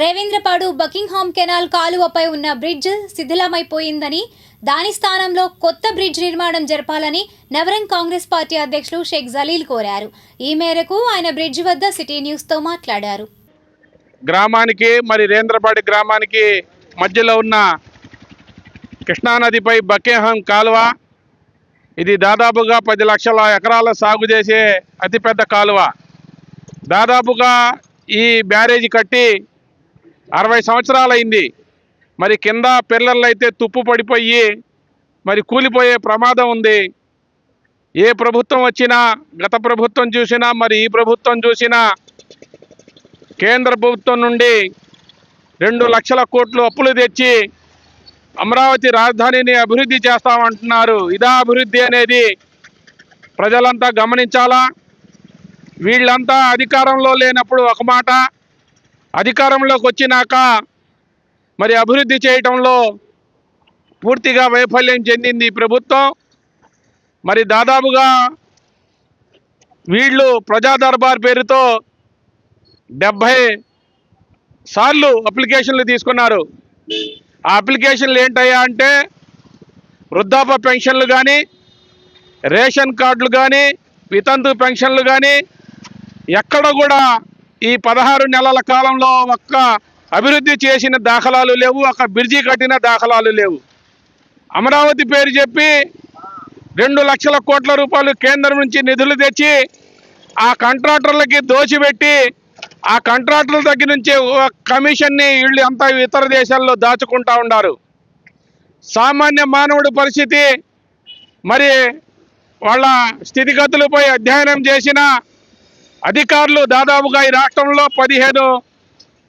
Revendrapadu Buckingham canal కాలువపై ఉన్న bridge శిథిలమైపోయిందని దాని స్థానంలో కొత్త బ్రిడ్జ్ నిర్మాణం జరపాలని నవరంగ్ కాంగ్రెస్ పార్టీ అధ్యక్షులు షేక్ జలీల్ కోరారు. ఈ మేరకు ఆయన బ్రిడ్జ్ వద్ద సిటీ న్యూస్తో మాట్లాడారు. గ్రామానికి మరి రేంద్రపాడి గ్రామానికి మధ్యలో ఉన్న కృష్ణానదిపై బకింగ్హామ్ కాలువ ఇది దాదాపుగా పది లక్షల ఎకరాల సాగు చేసే అతిపెద్ద కాలువ. దాదాపుగా ఈ బ్యారేజీ కట్టి అరవై సంవత్సరాలైంది. మరి కింద పిల్లర్లు అయితే తుప్పు పడిపోయి మరి కూలిపోయే ప్రమాదం ఉంది. ఏ ప్రభుత్వం వచ్చినా గత ప్రభుత్వం చూసినా మరి ఈ ప్రభుత్వం చూసినా కేంద్ర ప్రభుత్వం నుండి రెండు లక్షల కోట్లు అప్పులు తెచ్చి అమరావతి రాజధానిని అభివృద్ధి చేస్తామంటున్నారు. ఇదా అభివృద్ధి అనేది ప్రజలంతా గమనించాలా? వీళ్ళంతా అధికారంలో లేనప్పుడు ఒక మాట అధికారంలోకి వచ్చినాక మరి అభివృద్ధి చేయటంలో పూర్తిగా వైఫల్యం చెందింది ప్రభుత్వం. మరి దాదాపుగా వీళ్ళు ప్రజా దర్బార్ పేరుతో డెబ్భై సార్లు అప్లికేషన్లు తీసుకున్నారు. ఆ అప్లికేషన్లు ఏంటయ్యా అంటే వృద్ధాప్య పెన్షన్లు కానీ రేషన్ కార్డులు కానీ వితంతు పెన్షన్లు కానీ ఎక్కడ కూడా ఈ పదహారు నెలల కాలంలో ఒక్క అభివృద్ధి చేసిన దాఖలాలు లేవు ఒక బ్రిడ్జి కట్టిన దాఖలాలు లేవు. అమరావతి పేరు చెప్పి రెండు లక్షల కోట్ల రూపాయలు కేంద్రం నుంచి నిధులు తెచ్చి ఆ కాంట్రాక్టర్లకి దోచిపెట్టి ఆ కాంట్రాక్టర్ల దగ్గర నుంచి కమిషన్ని వీళ్ళు అంతా ఇతర దేశాల్లో దాచుకుంటా ఉన్నారు. సామాన్య మానవుడి పరిస్థితి మరి వాళ్ళ స్థితిగతులపై అధ్యయనం చేసిన అధికారులు దాదాపుగా ఈ రాష్ట్రంలో పదిహేను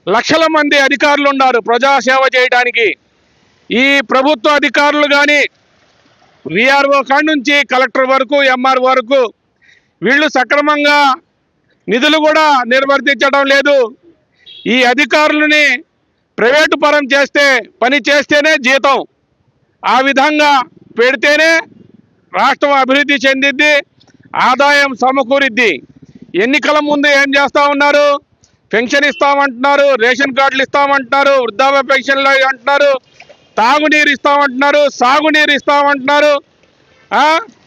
లక్షల మంది అధికారులు ఉన్నారు ప్రజాసేవ చేయడానికి. ఈ ప్రభుత్వ అధికారులు కానీ విఆర్ఓ కాడి నుంచి కలెక్టర్ వరకు ఎంఆర్ వరకు వీళ్ళు సక్రమంగా నిధులు కూడా నిర్వర్తించడం లేదు. ఈ అధికారులని ప్రైవేటు పరం చేస్తే పని చేస్తేనే జీతం. ఆ విధంగా పెడితేనే రాష్ట్రం అభివృద్ధి చెందిద్ది ఆదాయం సమకూరిద్ది. ఎన్నికల ముందు ఏం చేస్తా ఉన్నారు? పెన్షన్ ఇస్తామంటున్నారు రేషన్ కార్డులు ఇస్తామంటున్నారు వృద్ధాప్య పెన్షన్లు అంటున్నారు తాగునీరు ఇస్తామంటున్నారు సాగునీరు ఇస్తామంటున్నారు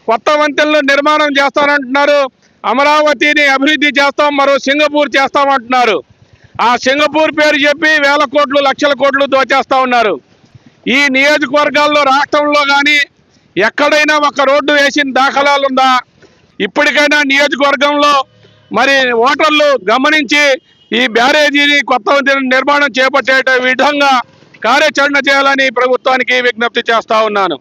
కొత్త వంతెనలు నిర్మాణం చేస్తానంటున్నారు అమరావతిని అభివృద్ధి చేస్తాం మరో సింగపూర్ చేస్తామంటున్నారు. ఆ సింగపూర్ పేరు చెప్పి వేల కోట్లు లక్షల కోట్లు దోచేస్తూ ఉన్నారు. ఈ నియోజకవర్గాల్లో రాష్ట్రంలో కానీ ఎక్కడైనా ఒక రోడ్డు వేసిన దాఖలాలు ఉందా? ఇప్పటికైనా నియోజకవర్గంలో మరి ఓటర్లు గమనించి ఈ బ్యారేజీని కొత్త నిర్మాణం చేపట్టే విధంగా కార్యాచరణ చేయాలని ప్రభుత్వానికి విజ్ఞప్తి చేస్తా ఉన్నాను.